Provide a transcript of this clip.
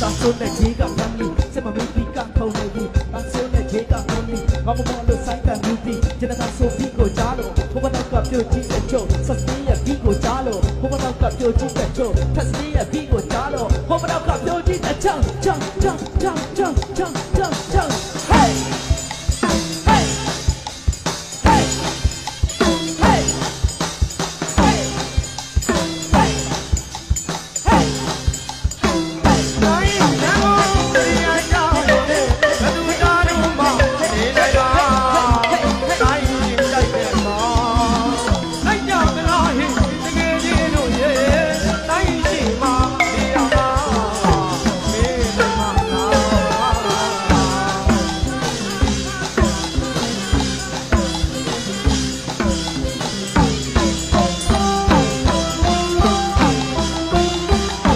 family စမမီပီကခုံနေပြီအဆိုးနဲ့ဂျေကခုံနေငါမမောလို့ဆိုင်ကန်မြူတီကျွန်တော်ဆိုပြီးကိုကြားလို့ဘုမတော့ကပြိုကြီးတဲ့ချို့ဆက်စင်းရဲ့ဘီကိုကြားလို့ဘုမတော့ကပြိုကြီးတဲ့ချို့ထက်စင်းရဲ့ဘီကိုကြားလို့ဘုမတော့ကပြိုကြီးတဲ့ချောင်းချောင်းချောင်းချောင်းချောင်းချောင်း